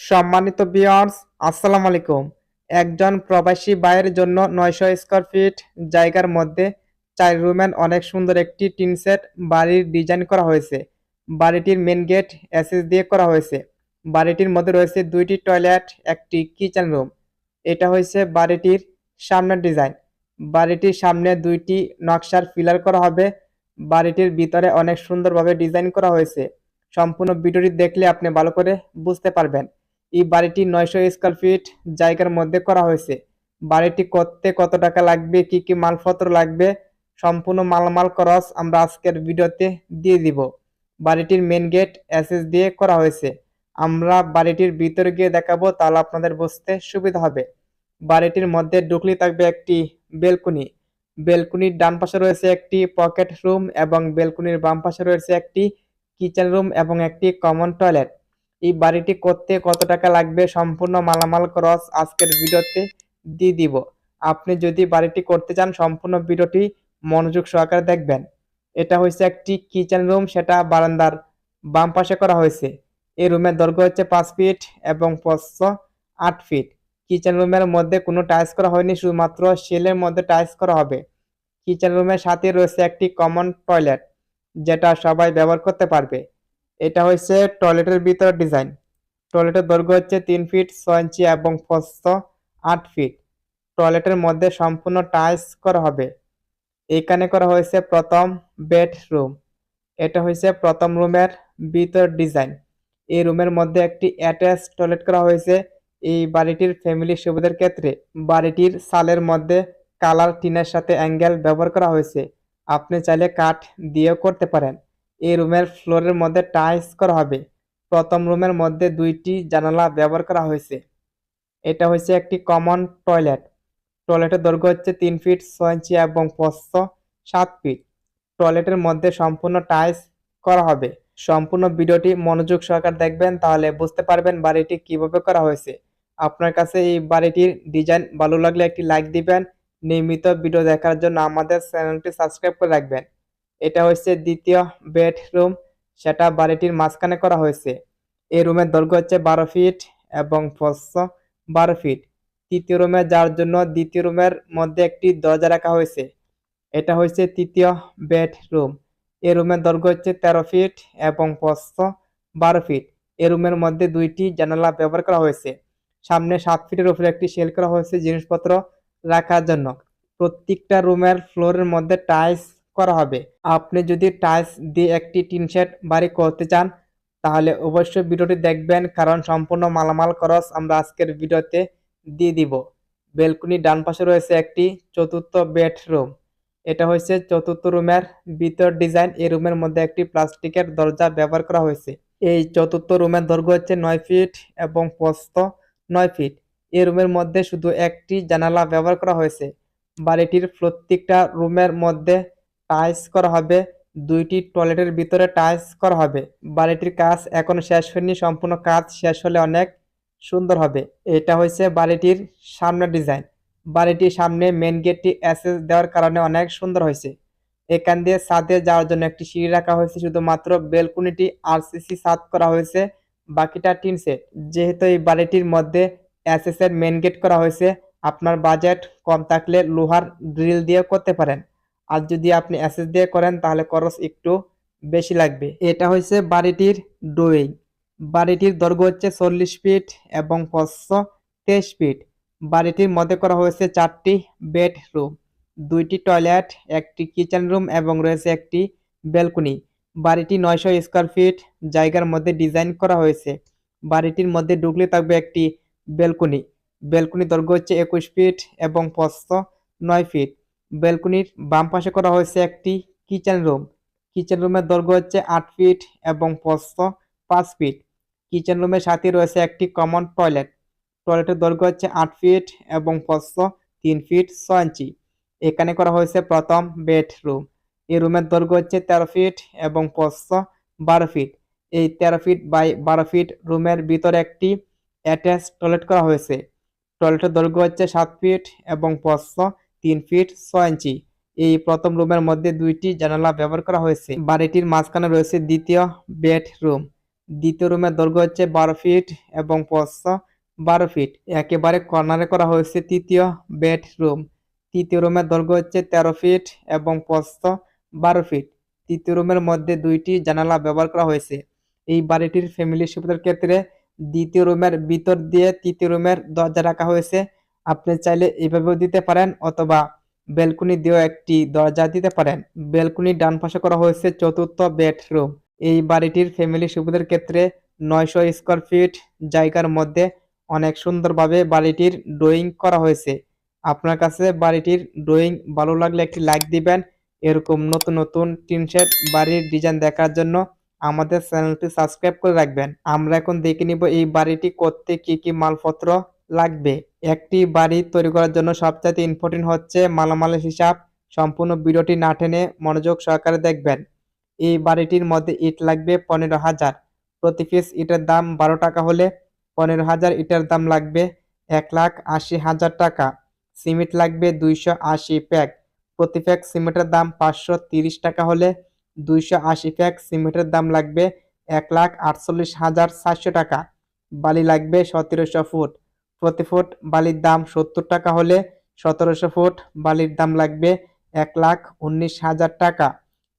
সম্মানিত বিয়ার্স আসসালামু আলাইকুম। একজন প্রবাসী ভাইয়ের জন্য নয়শো স্কোয়ার ফিট জায়গার মধ্যে চার রুমের অনেক সুন্দর একটি টিন সেট বাড়ির ডিজাইন করা হয়েছে। বাড়িটির মেন গেট এসএস দিয়ে করা হয়েছে। বাড়িটির মধ্যে রয়েছে দুইটি টয়লেট একটি কিচেন রুম এটা হয়েছে বাড়িটির সামনের ডিজাইন বাড়িটির সামনে দুইটি নকশার ফিলার করা হবে। বাড়িটির ভিতরে অনেক সুন্দরভাবে ডিজাইন করা হয়েছে। সম্পূর্ণ ভিডিওটি দেখলে আপনি ভালো করে বুঝতে পারবেন। এই বাড়িটি নয়শো স্কোয়ার ফিট জায়গার মধ্যে করা হয়েছে। বাড়িটি করতে কত টাকা লাগবে, কি কি মালপত্র লাগবে, সম্পূর্ণ মালামাল খরচ আমরা আজকের ভিডিওতে দিয়ে দিব। বাড়িটির মেন গেট এসএস দিয়ে করা হয়েছে। আমরা বাড়িটির ভিতরে গিয়ে দেখাবো, তাহলে আপনাদের বুঝতে সুবিধা হবে। বাড়িটির মধ্যে ঢুকলি থাকবে একটি বেলকুনি। বেলকুনির ডান পাশে রয়েছে একটি পকেট রুম এবং বেলকুনির বাম পাশে রয়েছে একটি কিচেন রুম এবং একটি কমন টয়লেট এই বাড়িটি করতে কত টাকা লাগবে সম্পূর্ণ মালামাল খরচ আজকের ভিডিওতে দিয়ে দিব। আপনি যদি বাড়িটি করতে চান, সম্পূর্ণ ভিডিওটি মনোযোগ সহকারে দেখবেন। এটা হচ্ছে একটি কিচেন রুম, সেটা বারান্দার বাম পাশে করা হয়েছে এই রুমের দৈর্ঘ্য হচ্ছে পাঁচ ফিট এবং প্রস্থ আট ফিট। কিচেন রুমের মধ্যে কোনো টাইলস করা হয়নি, শুধুমাত্র সেলের মধ্যে টাইলস করা হবে। কিচেন রুমের সাথে রয়েছে একটি কমন টয়লেট, যেটা সবাই ব্যবহার করতে পারবে। এটা হচ্ছে টয়লেটের ভিতর ডিজাইন টয়লেটের দৈর্ঘ্য হচ্ছে তিন ফিট ছয় ইঞ্চি এবং প্রস্থ আট ফিট টয়লেটের মধ্যে সম্পূর্ণ টাইলস করা হবে। এখানে করা হয়েছে প্রথম বেডরুম এটা হয়েছে প্রথম রুমের ভিতর ডিজাইন এই রুমের মধ্যে একটি অ্যাটাচ টয়লেট করা হয়েছে। এই বাড়িটির ফ্যামিলি সুবিধার ক্ষেত্রে বাড়িটির সালের মধ্যে কালার টিনের সাথে অ্যাঙ্গেল ব্যবহার করা হয়েছে। আপনি চাইলে কাঠ দিয়েও করতে পারেন। এই রুমের ফ্লোরের মধ্যে টাইলস করা হবে। প্রথম রুমের মধ্যে দুইটি জানালা ব্যবহার করা হয়েছে। এটা হচ্ছে একটি কমন টয়লেট। টয়লেটের দৈর্ঘ্য হচ্ছে তিন ফিট ছয় ইঞ্চি এবং প্রস্থ সাত ফিট। টয়লেটের মধ্যে সম্পূর্ণ টাইলস করা হবে। সম্পূর্ণ ভিডিওটি মনোযোগ সহকারে দেখবেন, তাহলে বুঝতে পারবেন বাড়িটি কীভাবে করা হয়েছে। আপনার কাছে এই বাড়িটির ডিজাইন ভালো লাগলে একটি লাইক দিবেন। নিয়মিত ভিডিও দেখার জন্য আমাদের চ্যানেলটি সাবস্ক্রাইব করে রাখবেন। এটা হচ্ছে দ্বিতীয় বেডরুম। সেটা বাড়িটির মাঝখানে করা হয়েছে এই রুমের দৈর্ঘ্য হচ্ছে বারো ফিট এবং প্রস্থ বারো ফিট। তৃতীয় রুমে যাওয়ার জন্য দ্বিতীয় রুমের মধ্যে একটি দরজা রাখা হয়েছে এটা হচ্ছে তৃতীয় বেডরুম। এই রুমের দৈর্ঘ্য হচ্ছে তেরো ফিট এবং প্রস্থ বারো ফিট। এই রুমের মধ্যে দুইটি জানালা ব্যবহার করা হয়েছে সামনে সাত ফিটের উপরে একটি সেল করা হয়েছে জিনিসপত্র রাখার জন্য। প্রত্যেকটা রুমের ফ্লোরের মধ্যে টাইলস করা হবে। আপনি যদি টাইলস দিয়ে একটি টিন শেড বাড়ি করতে চান, তাহলে অবশ্যই ভিডিওটি দেখবেন, কারণ সম্পূর্ণ মালামাল খরচ আমরা আজকের ভিডিওতে দিয়ে দিব। বেলকুনি ডান পাশে রয়েছে একটি চতুর্থ বেডরুম। এটা হচ্ছে চতুর্থ রুমের ভিতর ডিজাইন। এই রুমের মধ্যে একটি প্লাস্টিকের দরজা ব্যবহার করা হয়েছে। এই চতুর্থ রুমের দৈর্ঘ্য হচ্ছে নয় ফিট এবং প্রস্থ নয় ফিট। এই রুমের মধ্যে শুধু একটি জানালা ব্যবহার করা হয়েছে। বাড়িটির প্রত্যেকটা রুমের মধ্যে টাইলস করা হবে, দুইটি টয়লেটের ভিতরে টাইলস করা হবে। বাড়িটির কাজ এখনও শেষ হয়নি, সম্পূর্ণ কাজ শেষ হলে অনেক সুন্দর হবে। এটা হয়েছে বাড়িটির সামনের ডিজাইন। বাড়িটির সামনে মেন গেটটি অ্যাসেস দেওয়ার কারণে অনেক সুন্দর হয়েছে। এখান দিয়ে ছাদে যাওয়ার জন্য একটি সিঁড়ি রাখা হয়েছে, শুধুমাত্র বেলকুনিটি আরসিসি ছাদ করা হয়েছে, বাকিটা টিন সেট। যেহেতু এই বাড়িটির মধ্যে এর মেন গেট করা হয়েছে, আপনার বাজেট কম থাকলে লোহার ড্রিল দিয়ে করতে পারেন। আর যদি আপনি এসএস দিয়ে করেন, তাহলে খরচ একটু বেশি লাগবে। এটা হচ্ছে বাড়িটির ডোয়িং বাড়িটির দৈর্ঘ্য হচ্ছে চল্লিশ ফিট এবং প্রস্থ তেইশ ফিট বাড়িটির মধ্যে করা হয়েছে চারটি বেডরুম দুইটি টয়লেট একটি কিচেন রুম এবং রয়েছে একটি ব্যালকনি বাড়িটি নয়শো স্কোয়ার ফিট জায়গার মধ্যে ডিজাইন করা হয়েছে। বাড়িটির মধ্যে ঢুকলে থাকবে একটি ব্যালকনি ব্যালকনি দৈর্ঘ্য হচ্ছে একুশ ফিট এবং প্রস্থ নয় ফিট বেলকনির বাম পাশে করা হয়েছে একটি কিচেন রুম। কিচেন রুমের দৈর্ঘ্য হচ্ছে আট ফিট এবং প্রস্থ পাঁচ ফিট। কিচেন রুমের সাথে রয়েছে একটি কমন টয়লেট। টয়লেটের দৈর্ঘ্য হচ্ছে আট ফিট এবং প্রস্থ তিন ফিট ছয় ইঞ্চি। এখানে করা হয়েছে প্রথম বেডরুম। এই রুমের দৈর্ঘ্য হচ্ছে তেরো ফিট এবং প্রস্থ বারো ফিট। এই তেরো ফিট বাই বারো ফিট রুমের ভিতরে একটি অ্যাটাচ টয়লেট করা হয়েছে। টয়লেটের দৈর্ঘ্য হচ্ছে সাত ফিট এবং প্রস্থ তিন ফিট ছয় ইঞ্চি। এই প্রথম রুমের মধ্যে দুইটি জানালা ব্যবহার করা হয়েছে। বাড়িটির মাঝখানে রয়েছে দ্বিতীয় বেডরুম। দ্বিতীয় রুমের দৈর্ঘ্য হচ্ছে বারো ফিট এবং প্রস্থ বারো ফিট। একেবারে কর্নারে করা হয়েছে তৃতীয় বেডরুম। তৃতীয় রুমের দৈর্ঘ্য হচ্ছে তেরো ফিট এবং প্রস্থ বারো ফিট। তৃতীয় রুমের মধ্যে দুইটি জানালা ব্যবহার করা হয়েছে। এই বাড়িটির ফ্যামিলি সুবিধার ক্ষেত্রে দ্বিতীয় রুমের ভিতর দিয়ে তৃতীয় রুমের দরজা রাখা হয়েছে। আপনি চাইলে এইভাবেও দিতে পারেন অথবা ব্যালকনি দিয়েও একটি দরজা দিতে পারেন। বেলকুনি ডান পাশে করা হয়েছে চতুর্থ বেডরুম। এই বাড়িটির ফ্যামিলি সুবিধার ক্ষেত্রে নয়শো স্কোয়ার ফিট জায়গার মধ্যে অনেক সুন্দরভাবে বাড়িটির ড্রয়িং করা হয়েছে। আপনার কাছে বাড়িটির ড্রয়িং ভালো লাগলে একটি লাইক দিবেন। এরকম নতুন নতুন টিন শেড বাড়ির ডিজাইন দেখার জন্য আমাদের চ্যানেলটি সাবস্ক্রাইব করে রাখবেন। আমরা এখন দেখে নিব এই বাড়িটি করতে কি কি মালপত্র লাগবে। একটি বাড়ি তৈরি করার জন্য সবচেয়ে ইম্পর্টেন্ট হচ্ছে মালামালের হিসাব। সম্পূর্ণ ভিডিওটি না টেনে মনোযোগ সহকারে দেখবেন। এই বাড়িটির মধ্যে ইট লাগবে পনেরো হাজার। প্রতি পিস ইটের দাম বারো টাকা হলে পনেরো হাজার ইটের দাম লাগবে এক লাখ আশি হাজার টাকা। সিমেন্ট লাগবে দুইশো আশি প্যাক। প্রতি প্যাক সিমেন্টের দাম পাঁচশো তিরিশ টাকা হলে দুইশো আশি প্যাক সিমেন্টের দাম লাগবে এক লাখ আটচল্লিশ হাজার সাতশো টাকা। বালি লাগবে সতেরোশো ফুট। প্রতি ফুট, বালির দাম সত্তর টাকা হলে সতেরোশো ফুট, বালির দাম লাগবে এক লাখ উনিশ হাজার টাকা।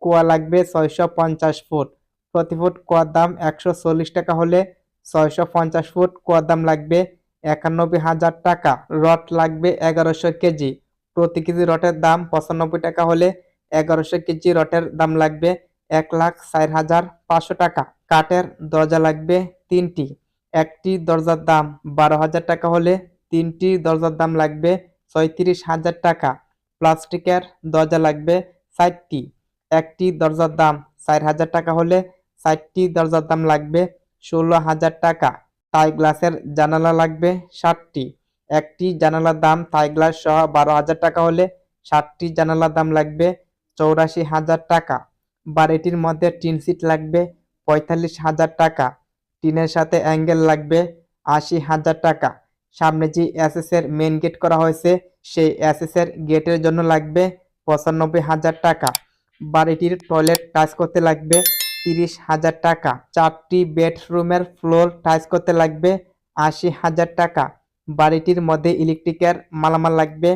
কুয়া লাগবে ছয়শো পঞ্চাশ ফুট। প্রতি ফুট কুয়ার দাম একশো চল্লিশ টাকা হলে ছয়শো পঞ্চাশ ফুট কুয়ার দাম লাগবে একানব্বই হাজার টাকা। রড লাগবে এগারোশো কেজি। প্রতি কেজি রটের দাম পঁচানব্বই টাকা হলে এগারোশো কেজি রটের দাম লাগবে এক লাখ ষাট হাজার পাঁচশো টাকা। কাঠের দরজা লাগবে তিনটি। একটি দরজার দাম বারো হাজার টাকা হলে তিনটি দরজার দাম লাগবে ছয়ত্রিশ হাজার টাকা। প্লাস্টিকের দরজা লাগবে ষাটটি। একটি দরজার দাম চার হাজার টাকা হলে ষাটটি দরজার দাম লাগবে ষোলো হাজার টাকা। থাই গ্লাসের জানালা লাগবে ষাটটি। একটি জানালার দাম থাই গ্লাস সহ বারো হাজার টাকা হলে ষাটটি জানালার দাম লাগবে চৌরাশি হাজার টাকা। বাড়িটির মধ্যে টিন সিট লাগবে পঁয়তাল্লিশ হাজার টাকা। টিনের সাথে অ্যাঙ্গেল লাগবে আশি হাজার টাকা। সামনে যে এর মেন গেট করা হয়েছে, সেই এর গেটের জন্য লাগবে পঁচানব্বই হাজার টাকা। বাড়িটির টয়লেট টাচ করতে লাগবে তিরিশ হাজার টাকা। চারটি বেডরুমের ফ্লোর টাচ করতে লাগবে আশি হাজার টাকা। বাড়িটির মধ্যে ইলেকট্রিকের মালামাল লাগবে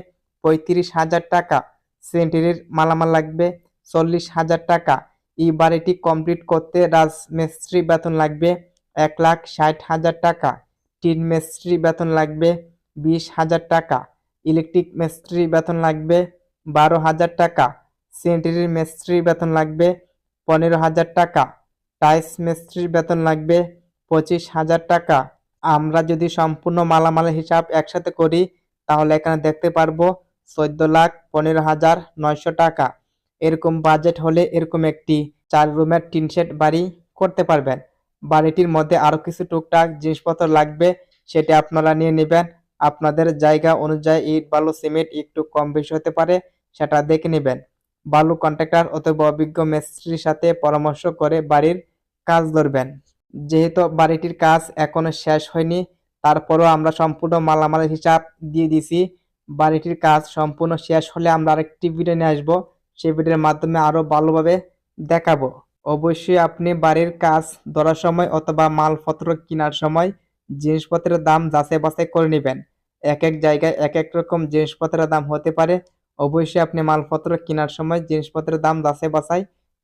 পঁয়ত্রিশ হাজার টাকা। সেন্টারির মালামাল লাগবে চল্লিশ হাজার টাকা। এই বাড়িটি কমপ্লিট করতে রাজমিস্ত্রি বেতন লাগবে এক লাখ ষাট হাজার টাকা। টিন মিস্ত্রি বেতন লাগবে বিশ হাজার টাকা। ইলেকট্রিক মিস্ত্রি বেতন লাগবে বারো হাজার টাকা। সেন্টারির মিস্ত্রি বেতন লাগবে পনেরো হাজার টাকা। টাইলস মিস্ত্রির বেতন লাগবে পঁচিশ হাজার টাকা। আমরা যদি সম্পূর্ণ মালামালের হিসাব একসাথে করি, তাহলে এখানে দেখতে পারব চোদ্দ লাখ পনেরো হাজার নয়শো টাকা। এরকম বাজেট হলে এরকম একটি চার রুমের টিন শেড বাড়ি করতে পারবেন। বাড়িটির মধ্যে আরও কিছু টুকটাক জিনিসপত্র লাগবে, সেটা আপনারা নিয়ে নেবেন। আপনাদের জায়গা অনুযায়ী ইট, বালু, সিমেন্ট একটু কম বেশি হতে পারে, সেটা দেখে নেবেন। বালু কন্ট্রাক্টর অথবা অভিজ্ঞ মিস্ত্রির সাথে পরামর্শ করে বাড়ির কাজ ধরবেন। যেহেতু বাড়িটির কাজ এখনও শেষ হয়নি, তারপরও আমরা সম্পূর্ণ মালামালের হিসাব দিয়ে দিছি। বাড়িটির কাজ সম্পূর্ণ শেষ হলে আমরা আরেকটি ভিডিও নিয়ে আসব। সেই ভিডিওর মাধ্যমে আরও ভালোভাবে দেখাবো। অবশ্যই আপনি বাড়ির কাজ ধরার সময় অথবা মালপত্র কেনার সময় জিনিসপত্রের দাম যাচাই বাছাই করে নেবেন। এক এক জায়গায় এক এক রকম জিনিসপত্রের দাম হতে পারে। অবশ্যই আপনি মালপত্র কেনার সময় জিনিসপত্রের দাম যাচাই বাছাই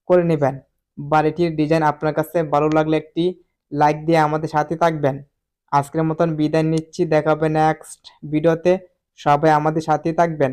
করে নেবেন। বাড়িটির ডিজাইন আপনার কাছে ভালো লাগলে একটি লাইক দিয়ে আমাদের সাথে থাকবেন। আজকের মতন বিদায় নিচ্ছি। দেখা হবে নেক্সট ভিডিওতে সবাই আমাদের সাথে থাকবেন।